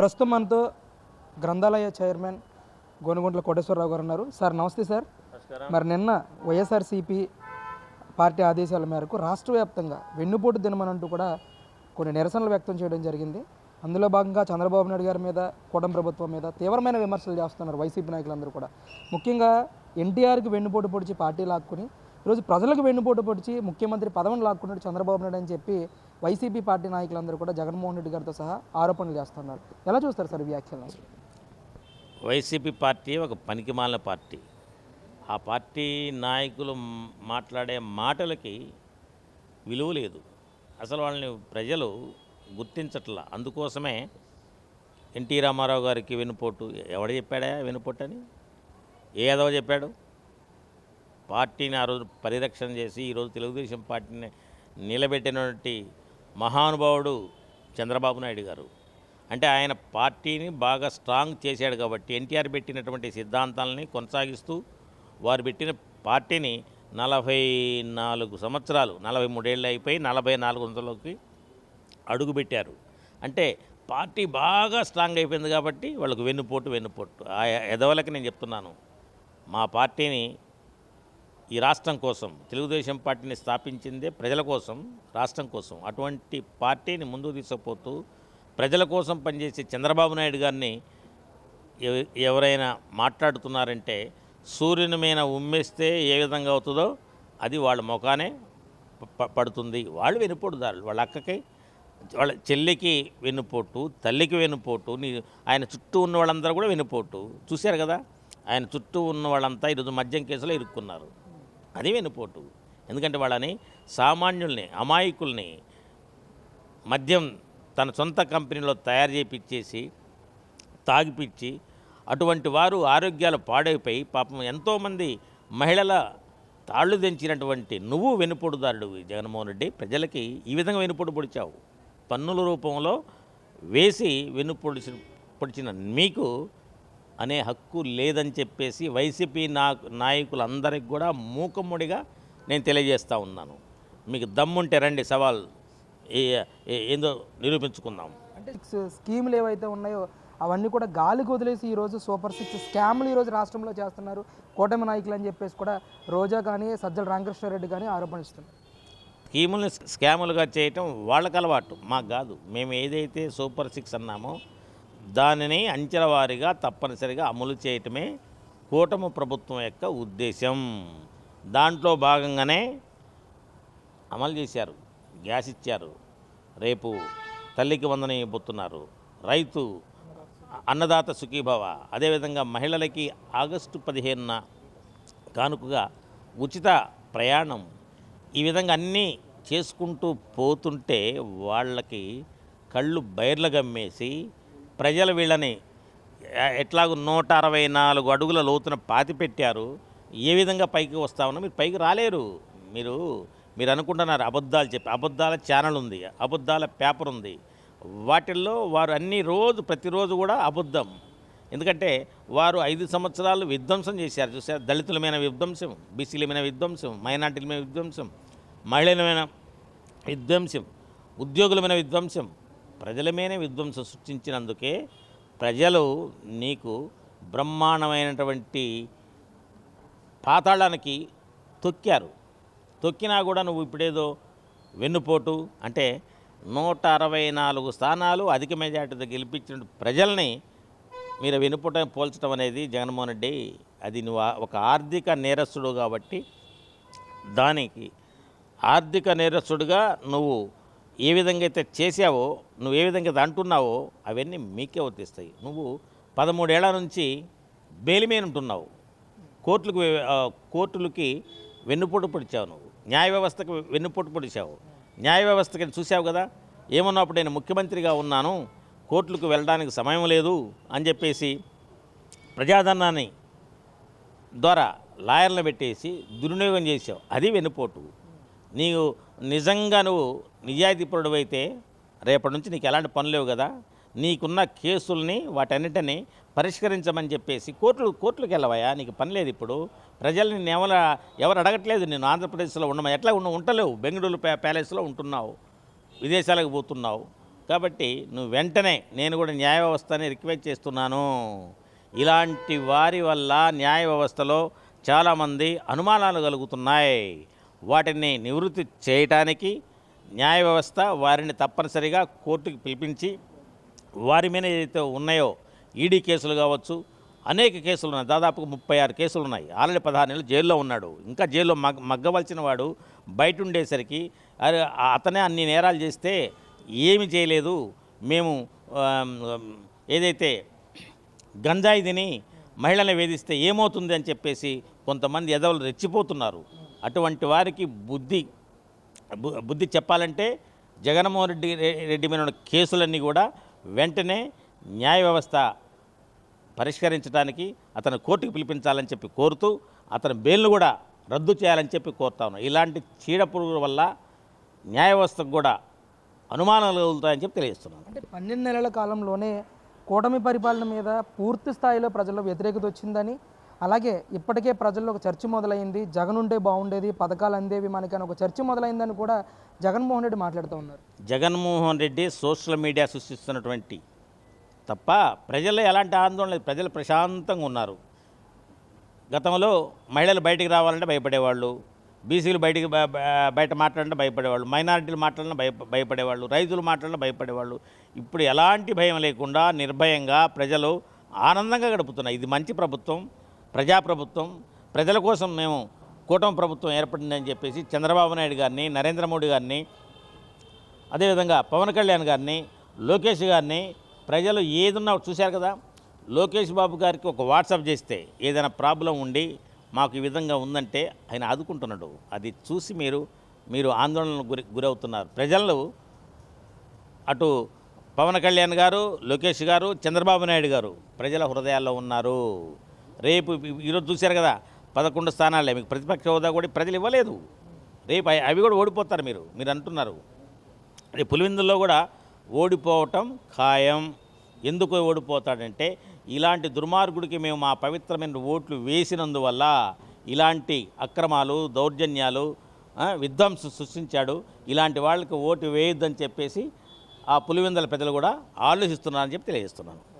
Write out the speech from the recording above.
ప్రస్తుతం మనతో గ్రంథాలయ చైర్మన్ గోనుగుంట్ల కోటేశ్వరరావు గారు ఉన్నారు. సార్ నమస్తే సార్. మరి నిన్న వైఎస్ఆర్సీపీ పార్టీ ఆదేశాల మేరకు రాష్ట్ర వ్యాప్తంగా వెన్నుపోటు దినమనంటూ కూడా కొన్ని నిరసనలు వ్యక్తం చేయడం జరిగింది. అందులో భాగంగా చంద్రబాబు నాయుడు గారి మీద కూటమి ప్రభుత్వం మీద తీవ్రమైన విమర్శలు చేస్తున్నారు వైసీపీ నాయకులందరూ కూడా. ముఖ్యంగా ఎన్టీఆర్కి వెన్నుపోటు పొడిచి పార్టీ లాక్కుని ఈరోజు ప్రజలకు వెన్నుపోటు పొడిచి ముఖ్యమంత్రి పదవిని లాక్కున్నాడు చంద్రబాబు నాయుడు అని చెప్పి వైసీపీ పార్టీ నాయకులందరూ కూడా జగన్మోహన్ రెడ్డి గారితో సహా ఆరోపణలు చేస్తున్నారు. ఎలా చూస్తారు సార్ వ్యాఖ్యలు వ్యాఖ్యలను? వైసీపీ పార్టీ ఒక పనికిమాలిన పార్టీ. ఆ పార్టీ నాయకులు మాట్లాడే మాటలకి విలువ లేదు. అసలు వాళ్ళని ప్రజలు గుర్తించట్లా. అందుకోసమే ఎన్టీ రామారావు గారికి వెనుపోటు ఎవడు చెప్పాడా వెనుపోటు అని ఏ ఎదవ చెప్పాడు? పార్టీని ఆ రోజు పరిరక్షణ చేసి ఈరోజు తెలుగుదేశం పార్టీని నిలబెట్టినటువంటి మహానుభావుడు చంద్రబాబు నాయుడు గారు. అంటే ఆయన పార్టీని బాగా స్ట్రాంగ్ చేశాడు కాబట్టి ఎన్టీఆర్ పెట్టినటువంటి సిద్ధాంతాలని కొనసాగిస్తూ వారు పెట్టిన పార్టీని నలభై నాలుగు సంవత్సరాలు నలభై మూడేళ్ళు అయిపోయి నలభై నాలుగు వందలకి అడుగుపెట్టారు అంటే పార్టీ బాగా స్ట్రాంగ్ అయిపోయింది కాబట్టి వాళ్ళకు వెన్నుపోటు వెన్నుపోటు. ఆ ఎదవలకి నేను చెప్తున్నాను మా పార్టీని ఈ రాష్ట్రం కోసం తెలుగుదేశం పార్టీని స్థాపించిందే ప్రజల కోసం రాష్ట్రం కోసం. అటువంటి పార్టీని ముందుకు తీసుకుపోతూ ప్రజల కోసం పనిచేసే చంద్రబాబు నాయుడు గారిని ఎవ- ఎవరైనా మాట్లాడుతున్నారంటే సూర్యుని మీద ఉమ్మేస్తే ఏ విధంగా అవుతుందో అది వాళ్ళ ముఖానే ప- పడుతుంది. వాళ్ళు వెనుపోటుదారులు వాళ్ళ అక్కకి వాళ్ళ చెల్లికి వెన్నుపోటు తల్లికి వెన్నుపోటు నీ ఆయన చుట్టూ ఉన్న వాళ్ళందరూ కూడా వెన్నుపోటు. చూశారు కదా? ఆయన చుట్టూ ఉన్న వాళ్ళంతా ఈరోజు మద్యం కేసులో ఇరుక్కున్నారు. అది వెనుపోటు ఎందుకంటే వాళ్ళని సామాన్యుల్ని అమాయకుల్ని మద్యం తన సొంత కంపెనీలో తయారు చేపిచ్చేసి తాగిపిచ్చి అటువంటి వారు ఆరోగ్యాలు పాడైపోయి పాపం ఎంతోమంది మహిళల తాళ్ళు తెంచినటువంటి నువ్వు వెనుపొడుదారుడు జగన్మోహన్ రెడ్డి ప్రజలకి ఈ విధంగా వెనుపొడు పొడిచావు. పన్నుల రూపంలో వేసి వెనుపొడిచి పొడిచిన మీకు అనే హక్కు లేదని చెప్పేసి వైసీపీ నా నాయకులందరికి కూడా మూకమ్ముడిగా నేను తెలియజేస్తూ ఉన్నాను. మీకు దమ్ముంటే రండి సవాల్. ఏందో నిరూపించుకుందాం. అంటే స్కీములు ఏవైతే ఉన్నాయో అవన్నీ కూడా గాలికి వదిలేసి ఈరోజు సూపర్ సిక్స్ స్కామ్లు ఈరోజు రాష్ట్రంలో చేస్తున్నారు. కూటమి నాయకులు అని చెప్పేసి కూడా రోజా కానీ సజ్జల రామకృష్ణారెడ్డి కానీ ఆరోపణిస్తున్నారు స్కీముల్ని స్కాములుగా చేయటం వాళ్ళకి అలవాటు. మాకు కాదు. మేము ఏదైతే సూపర్ సిక్స్ అన్నామో దానిని అంచెల వారీగా తప్పనిసరిగా అమలు చేయటమే కూటమి ప్రభుత్వం యొక్క ఉద్దేశం దాంట్లో భాగంగానే అమలు చేశారు గ్యాస్ ఇచ్చారు రేపు తల్లికి వందన ఇవ్వబోతున్నారు రైతు అన్నదాత సుఖీభవ అదేవిధంగా మహిళలకి ఆగస్టు పదిహేనున కానుకగా ఉచిత ప్రయాణం ఈ విధంగా అన్నీ చేసుకుంటూ పోతుంటే వాళ్ళకి కళ్ళు బైర్లు గమ్మేసి ప్రజలు వీళ్ళని ఎట్లాగో ఎట్లాగూ నూట అరవై నాలుగు అడుగుల లోతున పాతి పెట్టారు. ఏ విధంగా పైకి వస్తామన్నా మీరు పైకి రాలేరు. మీరు మీరు అనుకుంటున్నారు అబద్ధాలు చెప్పి అబద్ధాల ఛానల్ ఉంది అబద్ధాల పేపర్ ఉంది. వాటిల్లో వారు అన్ని రోజు ప్రతిరోజు కూడా అబద్ధం. ఎందుకంటే వారు ఐదు సంవత్సరాలు విధ్వంసం చేశారు. చూసారు దళితుల మీద విధ్వంసం బీసీల మీద విధ్వంసం మైనార్టీల మీద విధ్వంసం మహిళల మీద విధ్వంసం ఉద్యోగుల మీద విధ్వంసం ప్రజల మీద విధ్వంసం సృష్టించినందుకే ప్రజలు నీకు బ్రహ్మాండమైనటువంటి పాతాళానికి తొక్కారు. తొక్కినా కూడా నువ్వు ఇప్పుడేదో వెన్నుపోటు అంటే నూట అరవై నాలుగు స్థానాలు అధిక మెజార్టీతో గెలిపించిన ప్రజల్ని మీరు వెనుపుట పోల్చడం అనేది జగన్మోహన్ రెడ్డి అది నువ్వు ఒక ఆర్థిక నేరస్తుడు కాబట్టి దానికి ఆర్థిక నేరస్తుడుగా నువ్వు ఏ విధంగా అయితే చేసావో నువ్వు ఏ విధంగా అయితే అంటున్నావో అవన్నీ మీకే వర్తిస్తాయి. నువ్వు పదమూడేళ్ళ నుంచి బెయిల్ ఉంటున్నావు. కోర్టులకు కోర్టులకి వెన్నుపోటు పొడిచావు నువ్వు. న్యాయ వ్యవస్థకు వెన్నుపోటు పొడిచావు. న్యాయ వ్యవస్థకి చూసావు కదా ఏమన్నప్పుడు నేను ముఖ్యమంత్రిగా ఉన్నాను కోర్టులకు వెళ్ళడానికి సమయం లేదు అని చెప్పేసి ప్రజాధనాన్ని ద్వారా లాయర్లను పెట్టేసి దుర్వినియోగం చేసావు అది వెన్నుపోటు. నీవు నిజంగా నువ్వు నిజాయితీపరుడు అయితే రేపటి నుంచి నీకు ఎలాంటి పనులు లేవు కదా. నీకున్న కేసుల్ని వాటన్నిటిని పరిష్కరించమని చెప్పేసి కోర్టులు కోర్టులకు వెళ్ళవయా నీకు పని లేదు ఇప్పుడు. ప్రజల్ని నేను ఎవరు ఎవరు అడగట్లేదు నేను ఆంధ్రప్రదేశ్లో ఉండమని. ఎట్లా ఉన్న ఉంటలేవు బెంగళూరు ప్యాలెస్లో ఉంటున్నావు. విదేశాలకు పోతున్నావు. కాబట్టి నువ్వు వెంటనే నేను కూడా న్యాయ వ్యవస్థని రిక్వెస్ట్ చేస్తున్నాను. ఇలాంటి వారి వల్ల న్యాయ వ్యవస్థలో చాలామంది అనుమానాలు కలుగుతున్నాయి. వాటిని నివృత్తి చేయటానికి న్యాయ వ్యవస్థ వారిని తప్పనిసరిగా కోర్టుకి పిలిపించి వారి మీద ఏదైతే ఉన్నాయో ఈడీ కేసులు కావచ్చు అనేక కేసులు ఉన్నాయి. దాదాపుగా ముప్పై ఆరు కేసులు ఉన్నాయి. ఆల్రెడీ పదహారు నెలలు జైల్లో ఉన్నాడు. ఇంకా జైల్లో మగ్ మగ్గవలసిన వాడు బయట ఉండేసరికి అతనే అన్ని నేరాలు చేస్తే ఏమి చేయలేదు. మేము ఏదైతే గంజాయి తిని మహిళల్ని వేధిస్తే ఏమవుతుంది అని చెప్పేసి కొంతమంది ఎదవలు రెచ్చిపోతున్నారు. అటువంటి వారికి బుద్ధి బుద్ధి చెప్పాలంటే జగన్మోహన్ రెడ్డి రెడ్డి మీద ఉన్న కేసులన్నీ కూడా వెంటనే న్యాయ వ్యవస్థ పరిష్కరించడానికి అతను కోర్టుకు పిలిపించాలని చెప్పి కోరుతూ అతని బెయిల్ను కూడా రద్దు చేయాలని చెప్పి కోరుతా ఉన్నాం. ఇలాంటి చీడ పురుగుల వల్ల న్యాయ వ్యవస్థకు కూడా అనుమానాలు కలుగుతాయని చెప్పి తెలియజేస్తున్నాను అంటే పన్నెండు నెలల కాలంలోనే కూటమి పరిపాలన మీద పూర్తి స్థాయిలో ప్రజల్లో వ్యతిరేకత వచ్చిందని అలాగే ఇప్పటికే ప్రజల్లో ఒక చర్చ మొదలైంది. జగన్ ఉంటే బాగుండేది పథకాలు అందేవి మనకని ఒక చర్చ మొదలైందని కూడా జగన్మోహన్ రెడ్డి మాట్లాడుతూ ఉన్నారు. జగన్మోహన్ రెడ్డి సోషల్ మీడియా సృష్టిస్తున్నటువంటి తప్ప ప్రజల్లో ఎలాంటి ఆందోళన లేదు. ప్రజలు ప్రశాంతంగా ఉన్నారు. గతంలో మహిళలు బయటికి రావాలంటే భయపడేవాళ్ళు బీసీలు బయటికి బయట మాట్లాడంటే భయపడేవాళ్ళు మైనారిటీలు మాట్లాడినా భయ భయపడేవాళ్ళు రైతులు మాట్లాడినా భయపడేవాళ్ళు. ఇప్పుడు ఎలాంటి భయం లేకుండా నిర్భయంగా ప్రజలు ఆనందంగా గడుపుతున్నారు. ఇది మంచి ప్రభుత్వం. ప్రజాప్రభుత్వం ప్రజల కోసం మేము కూటమి ప్రభుత్వం ఏర్పడిందని చెప్పేసి చంద్రబాబు నాయుడు గారిని నరేంద్ర మోడీ గారిని అదేవిధంగా పవన్ కళ్యాణ్ గారిని లోకేష్ గారిని ప్రజలు ఏదన్నా చూశారు కదా? లోకేష్ బాబు గారికి ఒక వాట్సాప్ చేస్తే ఏదైనా ప్రాబ్లం ఉండి మాకు ఈ విధంగా ఉందంటే ఆయన ఆదుకుంటున్నాడు. అది చూసి మీరు మీరు ఆందోళనకు గురి గురవుతున్నారు. ప్రజలు అటు పవన్ కళ్యాణ్ గారు లోకేష్ గారు చంద్రబాబు నాయుడు గారు ప్రజల హృదయాల్లో ఉన్నారు. రేపు ఈరోజు చూశారు కదా పదకొండు స్థానాలే. మీకు ప్రతిపక్ష హోదా కూడా ప్రజలు ఇవ్వలేదు. రేపు అవి- అవి కూడా ఓడిపోతారు మీరు మీరు అంటున్నారు. రేపు పులివిందుల్లో కూడా ఓడిపోవటం ఖాయం. ఎందుకు ఓడిపోతాడంటే ఇలాంటి దుర్మార్గుడికి మేము మా పవిత్రమైన ఓట్లు వేసినందువల్ల ఇలాంటి అక్రమాలు దౌర్జన్యాలు విధ్వంస విధ్వంసం సృష్టించాడు. ఇలాంటి వాళ్ళకి ఓటు వేయొద్దని చెప్పేసి ఆ పులివెందల ప్రజలు కూడా ఆలోచిస్తున్నారని చెప్పి తెలియజేస్తున్నాను.